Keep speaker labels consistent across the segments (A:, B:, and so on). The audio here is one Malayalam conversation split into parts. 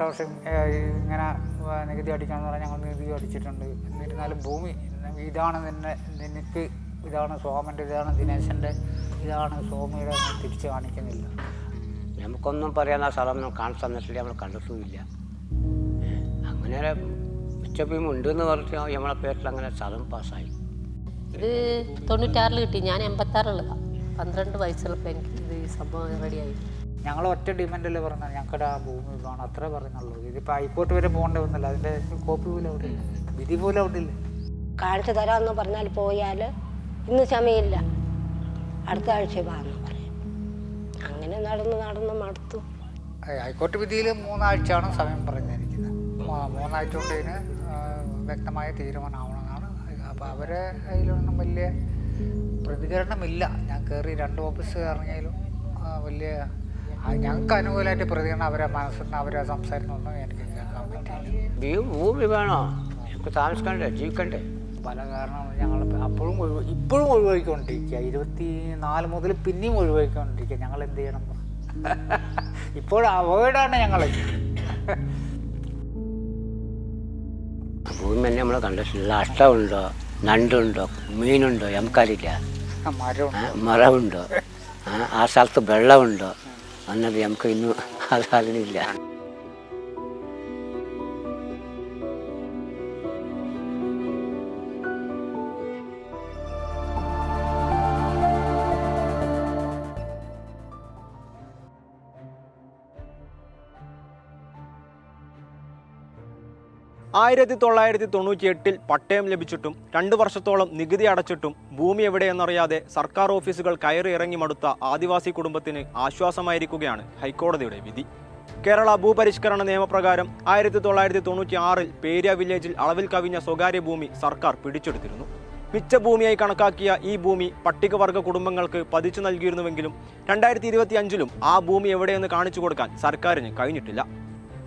A: വർഷം ഏഹ്, ഇങ്ങനെ നികുതി അടിക്കാന്ന് പറഞ്ഞാൽ ഞങ്ങൾ നികുതി അടിച്ചിട്ടുണ്ട്. എന്നിരുന്നാലും ഭൂമി ഇതാണ് നിന്നെ നിനക്ക് ഇതാണ് സോമന്റെ ഇതാണ് ദിനേശന്റെ ഇതാണ് സോമിയുടെ തിരിച്ച് കാണിക്കുന്നില്ല.
B: നമുക്കൊന്നും പറയാൻ ആ സ്ഥലം കാണാൻ കാണിച്ചു തന്നിട്ടില്ല നമ്മൾ കണ്ടിട്ടുമില്ല. അങ്ങനെ ഉച്ചപ്പിയും ഉണ്ട് എന്ന് പറഞ്ഞിട്ട് നമ്മളെ പേരിൽ അങ്ങനെ സ്ഥലം പാസ്സായി.
C: ഇത് തൊണ്ണൂറ്റാറിൽ കിട്ടി. ഞാൻ എൺപത്താറുള്ളതാണ് പന്ത്രണ്ട് വയസ്സുള്ളപ്പോൾ എനിക്ക് ഇത് ഈ സംഭവം റെഡിയായി
A: ഞങ്ങൾ ഒറ്റ ഡിമാൻഡല്ലേ പറഞ്ഞത്. ഞങ്ങൾക്കടെ ആ ഭൂമി വേണം. അത്രേ പറയുന്നുള്ളൂ ഇതിപ്പോൾ ഹൈക്കോർട്ട് വരെ പോകേണ്ടി വന്നില്ല. അതിന്റെ കോപ്പി പോലും അവിടെ ഇല്ല. വിധി പോലും അവിടെ ഇല്ല.
D: കാണിച്ചു തരാമെന്ന് പറഞ്ഞാൽ പോയാൽ ഇന്ന് സമയമില്ല. അടുത്ത ആഴ്ച വാന്ന് പറയും. അങ്ങനെ നടന്ന് നടന്ന് മടുത്തു.
A: ഹൈക്കോർട്ട് ഹൈക്കോടതി വിധിയിൽ മൂന്നാഴ്ചയാണ് സമയം പറഞ്ഞിരിക്കുന്നത്. മൂന്നാഴ്ച കൊണ്ട് ഇതിന് വ്യക്തമായ തീരുമാനമാവണമെന്നാണ്. അപ്പോൾ അവരെ അതിലൊന്നും വലിയ പ്രതികരണമില്ല. ഞാൻ കയറി രണ്ട് ഓഫീസ് ഇറങ്ങിയാലും വലിയ ഞങ്ങൾക്ക് അനുകൂലമായിട്ട് പ്രതികരണം അവരെ മനസ്സിൽ നിന്ന് അവരെ സംസാരിക്കുന്നൊന്നും എനിക്ക് കേൾക്കാൻ
B: പറ്റില്ല ഭൂമി വേണോ? നമുക്ക് താമസിക്കണ്ടേ ജീവിക്കണ്ടേ?
A: പല കാരണം ഞങ്ങൾ അപ്പോഴും ഇപ്പോഴും ഒഴിവാക്കിക്കൊണ്ടിരിക്കുക ഇരുപത്തി നാല് മുതൽ പിന്നെയും ഒഴിവാക്കിക്കൊണ്ടിരിക്കുക ഞങ്ങൾ എന്ത് ചെയ്യണം? ഇപ്പോഴും അവോയ്ഡാണ് ഞങ്ങൾ
B: ഭൂമി തന്നെ നമ്മൾ കണ്ടിട്ടില്ല അഷ്ടമുണ്ടോ നണ്ടുണ്ടോ? മീനുണ്ടോ? നമുക്കറിയില്ല മരമുണ്ടോ. ആ സ്ഥലത്ത് വെള്ളമുണ്ടോ? എന്നത് നമുക്ക് ഇന്ന് അത്
E: ആയിരത്തി തൊള്ളായിരത്തി തൊണ്ണൂറ്റി എട്ടിൽ പട്ടയം ലഭിച്ചിട്ടും രണ്ട് വർഷത്തോളം നികുതി അടച്ചിട്ടും ഭൂമി എവിടെയെന്നറിയാതെ സർക്കാർ ഓഫീസുകൾ കയറി ഇറങ്ങി മടുത്ത ആദിവാസി കുടുംബത്തിന് ആശ്വാസമായിരിക്കുകയാണ് ഹൈക്കോടതിയുടെ വിധി. കേരള ഭൂപരിഷ്കരണ നിയമപ്രകാരം ആയിരത്തി തൊള്ളായിരത്തി തൊണ്ണൂറ്റി ആറിൽ പേര്യ വില്ലേജിൽ അളവിൽ കവിഞ്ഞ സ്വകാര്യ ഭൂമി സർക്കാർ പിടിച്ചെടുത്തിരുന്നു. മിച്ച ഭൂമിയായി കണക്കാക്കിയ ഈ ഭൂമി പട്ടികവർഗ കുടുംബങ്ങൾക്ക് പതിച്ചു നൽകിയിരുന്നുവെങ്കിലും രണ്ടായിരത്തി ഇരുപത്തി അഞ്ചിലും ആ ഭൂമി എവിടെയെന്ന് കാണിച്ചു കൊടുക്കാൻ സർക്കാരിന് കഴിഞ്ഞിട്ടില്ല.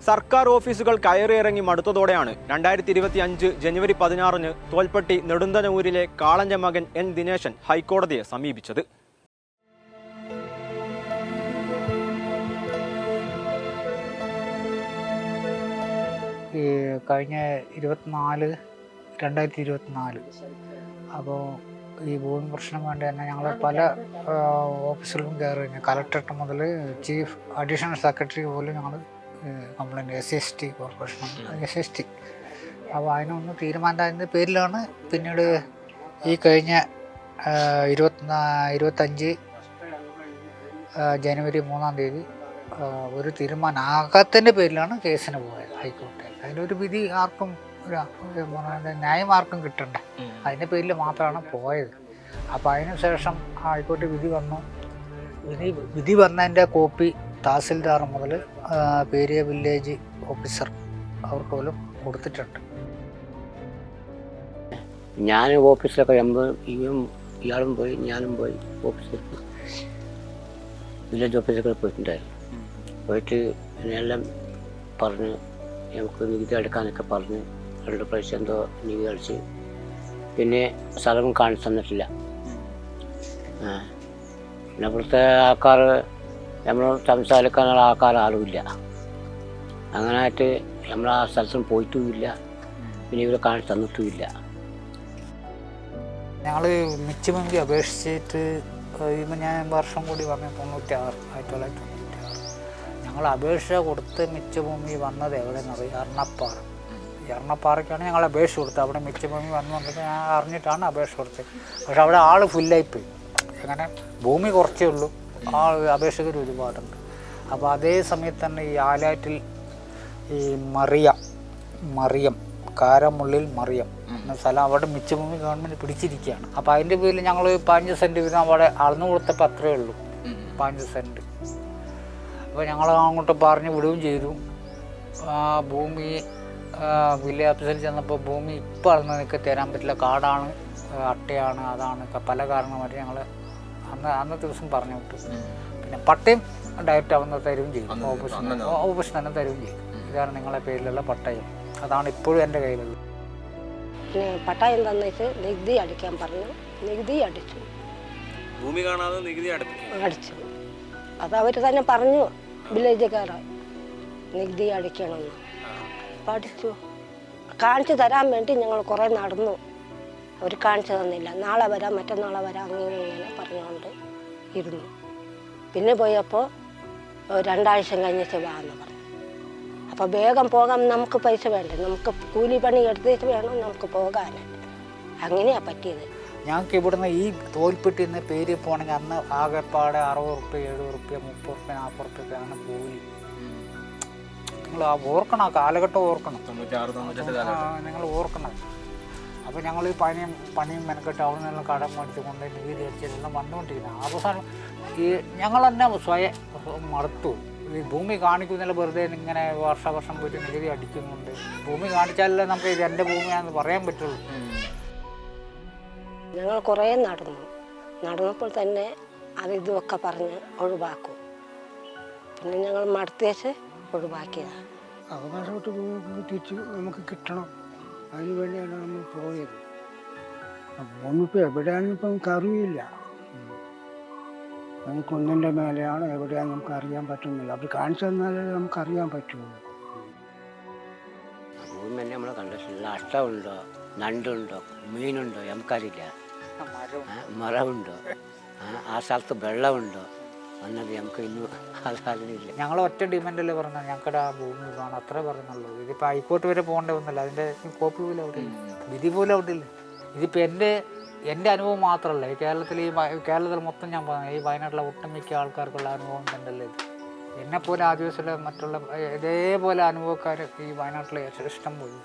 E: സർക്കാർ ഓഫീസുകൾ കയറിയിറങ്ങി മടുത്തതോടെയാണ് രണ്ടായിരത്തി ഇരുപത്തി അഞ്ച് ജനുവരി പതിനാറിന് തോൽപ്പട്ടി നെടുന്തനൂരിലെ കാളന്റെ മകൻ എൻ ദിനേശൻ ഹൈക്കോടതിയെ സമീപിച്ചത്.
A: കഴിഞ്ഞ ഇരുപത്തിനാല് രണ്ടായിരത്തി ഇരുപത്തിനാല് അപ്പോൾ ഈ ഭൂമി പ്രശ്നം വേണ്ടി തന്നെ ഞങ്ങൾ പല ഓഫീസുകളും കയറി കലക്ടറേറ്റ് മുതൽ ചീഫ് അഡീഷണൽ സെക്രട്ടറി പോലും ഞങ്ങൾ complaint S S T corporation. S S T. അപ്പോൾ അതിനൊന്ന് തീരുമാനമായതിന്റെ പേരിലാണ് പിന്നീട് ഈ കഴിഞ്ഞ ഇരുപത്തിനാ ഇരുപത്തഞ്ച് ജനുവരി മൂന്നാം തീയതി ഒരു തീരുമാനമാകാത്തതിന്റെ പേരിലാണ് കേസിന് പോയത് ഹൈക്കോടതി. അതിലൊരു വിധി ആർക്കും ഒരു ന്യായം ആർക്കും കിട്ടണ്ട. അതിന്റെ പേരിൽ മാത്രമാണ് പോയത്. അപ്പോൾ അതിനുശേഷം ഹൈക്കോടതി വിധി വന്നു. വിധി വിധി വന്നതിന്റെ കോപ്പി തഹസിൽദാർ മുതൽ പേരിയ വില്ലേജ് ഓഫീസർ അവർക്ക് പോലും കൊടുത്തിട്ടുണ്ട്.
B: ഞാൻ ഓഫീസിലൊക്കെ എൺപത് ഇവനും ഇയാളും പോയി ഞാനും പോയി ഓഫീസിൽ വില്ലേജ് ഓഫീസിലൊക്കെ പോയിട്ടുണ്ടായിരുന്നു. പോയിട്ട് എന്നെല്ലാം പറഞ്ഞ് നമുക്ക് നികുതി എടുക്കാനൊക്കെ പറഞ്ഞ് രണ്ട് പ്രാവശ്യം എന്തോ നികുതി അടിച്ച് പിന്നെ സ്ഥലം കാണിച്ചു തന്നിട്ടില്ല. പിന്നെ ഇവിടുത്തെ ആൾക്കാർ നമ്മൾ സംസാരിക്കാനുള്ള ആൾക്കാർ ആരുമില്ല. അങ്ങനെ ആയിട്ട് നമ്മൾ ആ സ്ഥലത്തും പോയിട്ടുമില്ല. പിന്നെ ഇവരെ കാണിച്ച് തന്നിട്ടുമില്ല.
A: ഞങ്ങൾ മിച്ചമെങ്കിൽ അപേക്ഷിച്ചിട്ട് കഴിയുമ്പോൾ ഞാൻ വർഷം കൂടി വന്നത് തൊണ്ണൂറ്റാറ് ആയിരത്തി തൊള്ളായിരത്തി തൊണ്ണൂറ്റാറ് ഞങ്ങൾ അപേക്ഷ കൊടുത്ത് മിച്ചഭൂമി വന്നത് എവിടെയെന്ന് അറിയാം? എറണപ്പാറ എറണപ്പാറയ്ക്കാണ് ഞങ്ങൾ അപേക്ഷ കൊടുത്തത്. അവിടെ മിച്ചഭൂമി വന്നു വന്നിട്ട് ഞാൻ അറിഞ്ഞിട്ടാണ് അപേക്ഷ കൊടുത്തത്. പക്ഷെ അവിടെ ആൾ ഫുല്ലായിപ്പോയി അങ്ങനെ ഭൂമി കുറച്ചേ ഉള്ളൂ. ആൾ അപേക്ഷകർ ഒരുപാടുണ്ട്. അപ്പോൾ അതേ സമയത്ത് തന്നെ ഈ ആലാറ്റിൽ ഈ മറിയ മറിയം കാരമുള്ളിൽ മറിയം എന്ന സ്ഥലം അവിടെ മിച്ചഭൂമി ഗവൺമെന്റ് പിടിച്ചിരിക്കുകയാണ്. അപ്പോൾ അതിന്റെ പേരിൽ ഞങ്ങൾ പതിനഞ്ച് സെന്റ് വീതം അവിടെ അളന്നു കൊടുത്തപ്പോൾ അത്രയേ ഉള്ളൂ. പതിനഞ്ച് സെന്റ് അപ്പോൾ ഞങ്ങൾ അങ്ങോട്ട് പറഞ്ഞു വിടുകയും ചെയ്തു. ആ ഭൂമി വില്ല വില്ലേജ് ഓഫീസിൽ ചെന്നപ്പോൾ ഭൂമി ഇപ്പോൾ അളന്ന് നിൽക്കി തരാൻ പറ്റില്ല. കാടാണ് അട്ടയാണ് അതാണ്. പല കാരണമായിട്ട് ഞങ്ങൾ അന്ന് അന്നത്തെ ദിവസം പറഞ്ഞു വിട്ടു. പിന്നെ പട്ടയം ഡയറക്റ്റ് അവന്ന് തരുകയും ചെയ്യും ഓപ്പറേഷൻ തന്നെ. തരുകയും ചെയ്യും ഇതാണ് നിങ്ങളെ പേരിലുള്ള പട്ടയം. അതാണ് ഇപ്പോഴും എന്റെ കയ്യിലുള്ളത്.
D: പിന്നെ പട്ടായം തന്നിട്ട് നികുതി അടിക്കാൻ പറഞ്ഞു. നികുതി അടിച്ചു.
E: ഭൂമി കാണാതെ നികുതി
D: അടിച്ചു. അത് അവർ തന്നെ പറഞ്ഞു. വില്ലേജുകാർ നികുതി അടിക്കണമെന്ന് പഠിച്ചു കാണിച്ചു തരാൻ വേണ്ടി ഞങ്ങൾ കുറേ നടന്നു. അവർ കാണിച്ചു തന്നില്ല. നാളെ വരാം മറ്റന്നാളെ വരാം അങ്ങനെ ഇങ്ങനെ പറഞ്ഞുകൊണ്ട് ഇരുന്നു. പിന്നെ പോയപ്പോൾ രണ്ടാഴ്ച കഴിഞ്ഞിട്ട് വാ എന്ന് പറഞ്ഞു. അപ്പോൾ വേഗം പോകാൻ നമുക്ക് പൈസ വേണ്ടേ? നമുക്ക് കൂലി പണി എടുത്തിട്ട് വേണം നമുക്ക് പോകാൻ അങ്ങനെയാ പറ്റിയത്.
A: ഞങ്ങൾക്ക് ഇവിടുന്ന് ഈ തോൽപ്പെട്ടി എന്ന പേര് പോകണമെങ്കിൽ അന്ന് ആകെപ്പാടെ അറുപത് റുപ്യ എഴുപത് റുപ്യ മുപ്പത് റുപ്യ നാൽപ്പത് റുപ്യൊക്കെയാണ് കൂലി നിങ്ങൾ ആ ഓർക്കണം. ആ കാലഘട്ടം. ഓർക്കണം നിങ്ങൾ ഓർക്കണം. അപ്പോൾ ഞങ്ങൾ ഈ പണിയും പണിയും മെനക്കെട്ട് അവിടെ നിന്നെല്ലാം കടം മേടിച്ചുകൊണ്ട് കൊണ്ട് നീതി അടിച്ചെല്ലാം വന്നുകൊണ്ടിരിക്കുന്നത് അവസാനം ഈ ഞങ്ങൾ തന്നെ സ്വയം മറുത്തു ഈ ഭൂമി കാണിക്കുന്നില്ല വെറുതെ ഇങ്ങനെ വർഷവർഷം പോയിട്ട് നികുതി അടിക്കുന്നുണ്ട്. ഭൂമി കാണിച്ചാലല്ലേ നമുക്ക് ഇത് എന്റെ ഭൂമിയാണെന്ന് പറയാൻ പറ്റുള്ളൂ.
D: ഞങ്ങൾ കുറേ നടന്നു. നടന്നപ്പോൾ തന്നെ അത് ഇതുമൊക്കെ പറഞ്ഞ് ഒഴിവാക്കും. പിന്നെ ഞങ്ങൾ മടുത്തേച്ച് ഒഴിവാക്കിയതാണ്
F: അവകാശപ്പെട്ട് ഭൂമി തിരിച്ച് നമുക്ക് കിട്ടണം. അതിന് വേണ്ടിയാണ് നമ്മൾ പോയത്. ഭൂമി ഇപ്പോൾ എവിടെയാണെന്ന് ഇപ്പം നമുക്ക് അറിയില്ല നമുക്ക് ഒന്നിന്റെ മേലെയാണ് എവിടെയാണ് നമുക്ക് അറിയാൻ പറ്റുന്നില്ല. അവർ കാണിച്ചു തന്നാലേ നമുക്ക് അറിയാൻ പറ്റുള്ളൂ
B: ഭൂമി തന്നെ നമ്മൾ കണ്ടിട്ടില്ല അഷ്ടമുണ്ടോ നണ്ടുണ്ടോ? മീനുണ്ടോ? നമുക്കറിയില്ല. ആ, മരമുണ്ടോ. ആ സ്ഥലത്ത് വെള്ളമുണ്ടോ? എന്നത് നമുക്ക് ഇന്ന് അത്
A: ഞങ്ങൾ ഒറ്റ ഡിമാൻഡല്ലേ പറഞ്ഞത്. ഞങ്ങളുടെ ആ ഭൂമി വേണം അത്രേ പറയുന്നുള്ളൂ. ഇതിപ്പോൾ ഹൈക്കോർട്ട് വരെ പോകേണ്ട ഒന്നുമില്ല അതിന്റെ കോപ്പി പോലും അവിടെ ഇല്ല. വിധി പോലും അവിടെ ഇല്ല. ഇതിപ്പോൾ എന്റെ എന്റെ അനുഭവം മാത്രമല്ല ഈ കേരളത്തിൽ ഈ കേരളത്തിൽ മൊത്തം ഞാൻ പറഞ്ഞു ഈ വയനാട്ടിലെ ഒട്ടുമിക്ക ആൾക്കാർക്കുള്ള അനുഭവം തന്നെയല്ലേ ഇത്. എന്നെപ്പോലെ ആദിവാസികളെ മറ്റുള്ള ഇതേപോലെ അനുഭവക്കാർ ഈ വയനാട്ടിലെ ഇഷ്ടം പോയി.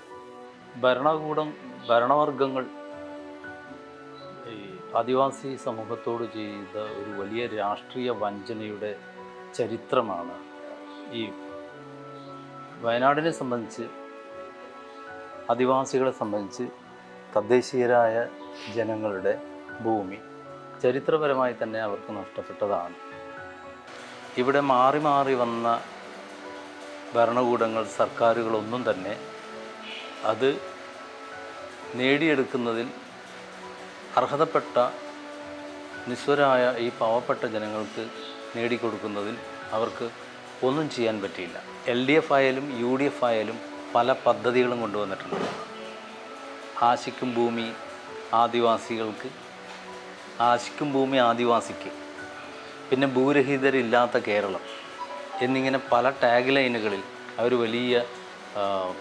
G: ഭരണകൂടം ഭരണവർഗങ്ങൾ ഈ ആദിവാസി സമൂഹത്തോട് ചെയ്ത ഒരു വലിയ രാഷ്ട്രീയ വഞ്ചനയുടെ ചരിത്രമാണ് ഈ വയനാടിനെ സംബന്ധിച്ച് ആദിവാസികളെ സംബന്ധിച്ച് തദ്ദേശീയരായ ജനങ്ങളുടെ ഭൂമി ചരിത്രപരമായി തന്നെ അവർക്ക് നഷ്ടപ്പെട്ടതാണ്. ഇവിടെ മാറി മാറി വന്ന ഭരണകൂടങ്ങൾ സർക്കാരുകളൊന്നും തന്നെ അത് നേടിയെടുക്കുന്നതിൽ അർഹതപ്പെട്ട നിസ്വരായ ഈ പാവപ്പെട്ട ജനങ്ങൾക്ക് നേടിക്കൊടുക്കുന്നതിൽ അവർക്ക് ഒന്നും ചെയ്യാൻ പറ്റിയില്ല. എൽ ഡി എഫ് ആയാലും യു ഡി എഫ് ആയാലും പല പദ്ധതികളും കൊണ്ടുവന്നിട്ടുണ്ട്. ആശിക്കും ഭൂമി ആദിവാസികൾക്ക് ആശിക്കും ഭൂമി ആദിവാസിക്ക് പിന്നെ ഭൂരഹിതരില്ലാത്ത കേരളം എന്നിങ്ങനെ പല ടാഗ് ലൈനുകളിൽ അവർ വലിയ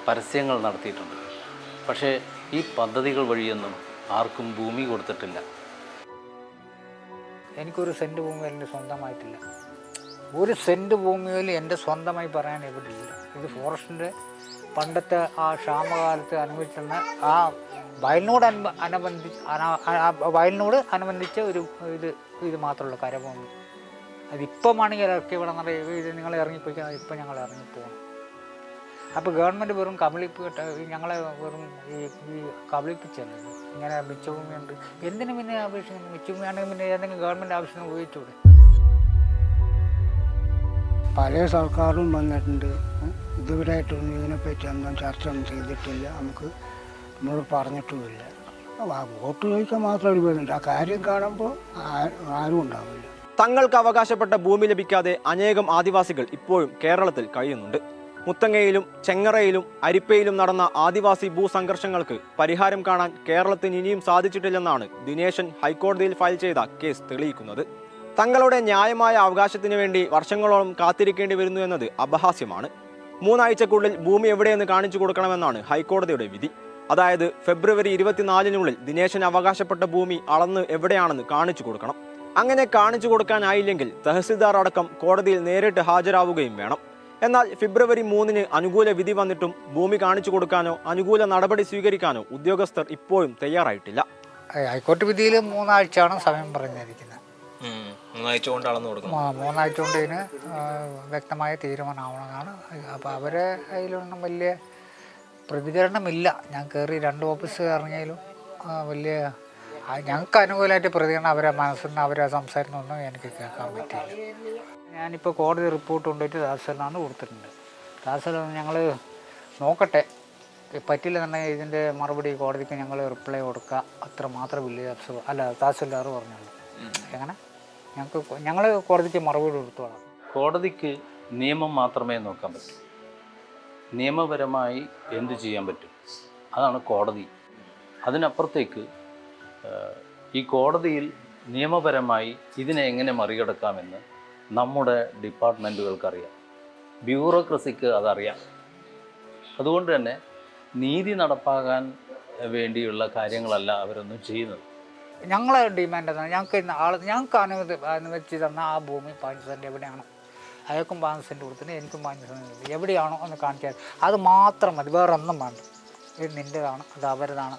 G: പരസ്യങ്ങൾ നടത്തിയിട്ടുണ്ട്. പക്ഷേ ഈ പദ്ധതികൾ വഴിയൊന്നും ആർക്കും ഭൂമി കൊടുത്തിട്ടില്ല.
A: എനിക്കൊരു സെന്റ് ഭൂമി എന്റെ സ്വന്തമായിട്ടില്ല. ഒരു സെന്റ് ഭൂമിയിൽ എന്റെ സ്വന്തമായി പറയാൻ എവിടെ ഇല്ല ഇത് ഫോറസ്റ്റിന്റെ പണ്ടത്തെ ആ ക്ഷാമകാലത്ത് അനുഭവിച്ചിരുന്ന ആ വയലിനോട് അനുബ അനുബന്ധിച്ച് വയലിനോട് അനുബന്ധിച്ച ഒരു ഇത് ഇത് മാത്രമുള്ളൂ കരഭൂമി. അതിപ്പം ആണെങ്കിൽ ഇവിടെ നിറയെ ഇത് നിങ്ങൾ ഇറങ്ങിപ്പോയിക്കാൻ ഇപ്പം ഞങ്ങൾ ഇറങ്ങിപ്പോകണം അപ്പോൾ ഗവൺമെന്റ് വെറും കബളിപ്പ് കേട്ട ഞങ്ങളെ വെറും ഈ ഈ കബളിപ്പിച്ചത്. ഇങ്ങനെ മിച്ചഭൂമിയുണ്ട്. എന്തിനു പിന്നെ അപേക്ഷിക്കുന്നു മിച്ചഭൂമിയാണെങ്കിൽ പിന്നെ ഏതെങ്കിലും ഗവൺമെന്റ് ആവശ്യത്തിന് ഉപയോഗിച്ചൂടെ?
F: പല സർക്കാരും വന്നിട്ടുണ്ട്. ഇതുവരെയായിട്ടൊന്നും ഇതിനെപ്പറ്റി ഒന്നും ചർച്ച ഒന്നും ചെയ്തിട്ടില്ല. നമുക്ക് നമ്മൾ പറഞ്ഞിട്ടുമില്ല. വോട്ട് ചോദിക്കാൻ മാത്രം ഒരു പേരുണ്ട്. ആ കാര്യം കാണുമ്പോൾ ആരും ഉണ്ടാവില്ല.
E: തങ്ങൾക്ക് അവകാശപ്പെട്ട ഭൂമി ലഭിക്കാതെ അനേകം ആദിവാസികൾ ഇപ്പോഴും കേരളത്തിൽ കഴിയുന്നുണ്ട്. മുത്തങ്ങയിലും ചെങ്ങറയിലും അരിപ്പയിലും നടന്ന ആദിവാസി ഭൂസംഘർഷങ്ങൾക്ക് പരിഹാരം കാണാൻ കേരളത്തിന് ഇനിയും സാധിച്ചിട്ടില്ലെന്നാണ് ദിനേശൻ ഹൈക്കോടതിയിൽ ഫയൽ ചെയ്ത കേസ് തെളിയിക്കുന്നത്. തങ്ങളുടെ ന്യായമായ അവകാശത്തിന് വേണ്ടി വർഷങ്ങളോളം കാത്തിരിക്കേണ്ടി വരുന്നു എന്നത് അപഹാസ്യമാണ്. മൂന്നാഴ്ചക്കുള്ളിൽ ഭൂമി എവിടെയെന്ന് കാണിച്ചു കൊടുക്കണമെന്നാണ് ഹൈക്കോടതിയുടെ വിധി. അതായത് ഫെബ്രുവരി ഇരുപത്തിനാലിനുള്ളിൽ ദിനേശൻ അവകാശപ്പെട്ട ഭൂമി അളന്ന് എവിടെയാണെന്ന് കാണിച്ചു കൊടുക്കണം. അങ്ങനെ കാണിച്ചു കൊടുക്കാനായില്ലെങ്കിൽ തഹസിൽദാർ അടക്കം കോടതിയിൽ നേരിട്ട് ഹാജരാവുകയും വേണം. എന്നാൽ ഫെബ്രുവരി മൂന്നിന് അനുകൂല വിധി വന്നിട്ടും ഭൂമി കാണിച്ചു കൊടുക്കാനോ അനുകൂല നടപടി സ്വീകരിക്കാനോ ഉദ്യോഗസ്ഥർ ഇപ്പോഴും തയ്യാറായിട്ടില്ല.
A: ഹൈക്കോടതി വിധിയിൽ മൂന്നാഴ്ചയാണ് സമയം പറഞ്ഞിരിക്കുന്നത്.
E: മൂന്നാഴ്ച കൊണ്ട് അളന്നു കൊടുക്കണം.
A: മൂ- മൂന്നാഴ്ച കൊണ്ട് ഇതിന് വ്യക്തമായ തീരുമാനമാവണമെന്നാണ്. അപ്പോൾ അവരെ അതിലൊന്നും വലിയ പ്രതികരണമില്ല. ഞാൻ കയറി രണ്ട് ഓഫീസ് ഇറങ്ങിയാലും വലിയ ഞങ്ങൾക്ക് അനുകൂലമായിട്ട് പ്രതികരണം അവരെ മനസ്സിൽ നിന്ന് അവരെ സംസാരിക്കുന്നൊന്നും എനിക്ക് കേൾക്കാൻ പറ്റിയില്ല. ഞാനിപ്പോൾ കോടതി റിപ്പോർട്ട് കൊണ്ടുപോയിട്ട് തഹസിലാണ് കൊടുത്തിട്ടുണ്ട്. തഹസിൽ ഞങ്ങൾ നോക്കട്ടെ. പറ്റില്ലെന്നുണ്ടെങ്കിൽ ഇതിന്റെ മറുപടി കോടതിക്ക് ഞങ്ങൾ റിപ്ലൈ കൊടുക്കുക അത്ര മാത്രം വില്ലേജ് അഫ്സർ അല്ല തഹസിൽദാർ പറഞ്ഞുള്ളൂ എങ്ങനെ? ഞങ്ങൾക്ക് ഞങ്ങൾ കോടതിക്ക് മറുപടി കൊടുത്തോളാം.
G: കോടതിക്ക് നിയമം മാത്രമേ നോക്കാൻ പറ്റൂ. നിയമപരമായി എന്ത് ചെയ്യാൻ പറ്റും? അതാണ് കോടതി. അതിനപ്പുറത്തേക്ക് ഈ കോടതിയിൽ നിയമപരമായി ഇതിനെ എങ്ങനെ മറികടക്കാമെന്ന് നമ്മുടെ ഡിപ്പാർട്ട്മെന്റുകൾക്കറിയാം. ബ്യൂറോക്രസിക്ക് അതറിയാം. അതുകൊണ്ട് തന്നെ നീതി നടപ്പാക്കാൻ വേണ്ടിയുള്ള കാര്യങ്ങളല്ല അവരൊന്നും ചെയ്യുന്നത്.
A: ഞങ്ങളെ ഡിമാൻഡ് എന്താണ് ഞങ്ങൾക്ക് ഇന്ന് ആൾ ഞങ്ങൾക്ക് അനുവദി അനുവദിച്ച് തന്ന ആ ഭൂമി പതിനഞ്ച് സെന്റ് എവിടെയാണോ. അയാൾക്കും പതിനഞ്ച് സെന്റ് കൊടുത്തിട്ട് എനിക്കും പതിനഞ്ച് സെന്റ് കൊടുത്തു എവിടെയാണോ ഒന്ന് കാണിച്ചാൽ അത് മാത്രം മതി വേറെ ഒന്നും വേണ്ട. ഇത് നിന്റെതാണ് അത് അവരതാണ്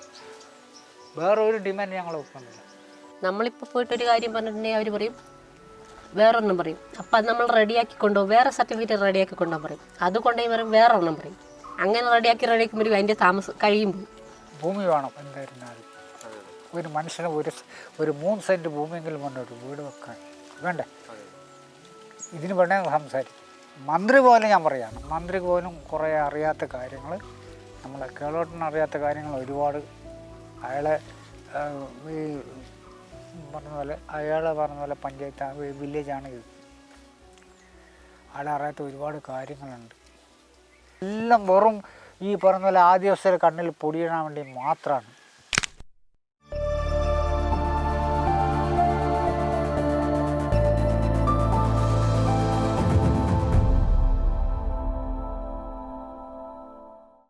A: വേറെ ഒരു ഡിമാൻഡ് ഞങ്ങൾ വെക്കുന്നില്ല.
C: നമ്മളിപ്പോൾ പോയിട്ടൊരു കാര്യം പറഞ്ഞിട്ടുണ്ടെങ്കിൽ അവർ പറയും വേറൊന്നും പറയും. അപ്പം അത് നമ്മൾ റെഡിയാക്കി കൊണ്ടുപോകും. വേറെ സർട്ടിഫിക്കറ്റ് റെഡിയാക്കി കൊണ്ടുപോകാൻ പറയും. അത് കൊണ്ടുപോയി പറയും വേറെ ഒന്നും പറയും. അങ്ങനെ റെഡിയാക്കി റെഡിയാക്കുമ്പോൾ അതിന്റെ താമസം കഴിയുമ്പോൾ
A: ഭൂമി വേണം എന്തായിരുന്നാലും. ഒരു മനുഷ്യന് ഒരു ഒരു മൂന്ന് സെന്റ് ഭൂമിയെങ്കിലും വേണ്ട ഒരു വീട് വെക്കാൻ. വേണ്ടേ? ഇതിന് വേണേ സംസാരിക്കും. മന്ത്രി പോലും ഞാൻ പറയാണ്. മന്ത്രി പോലും കുറേ അറിയാത്ത കാര്യങ്ങൾ നമ്മളെ കേളോട്ടിന് അറിയാത്ത കാര്യങ്ങൾ ഒരുപാട്. അയാളെ ഈ പറഞ്ഞ പോലെ അയാളെ പറഞ്ഞ പോലെ പഞ്ചായത്ത് വില്ലേജാണ് ഇത്. അയാളെ അറിയാത്ത ഒരുപാട് കാര്യങ്ങളുണ്ട്. എല്ലാം വെറും ഈ പറഞ്ഞ പോലെ ആദിവാസിയുടെ കണ്ണിൽ പൊടിയിടാൻ വേണ്ടി മാത്രമാണ്.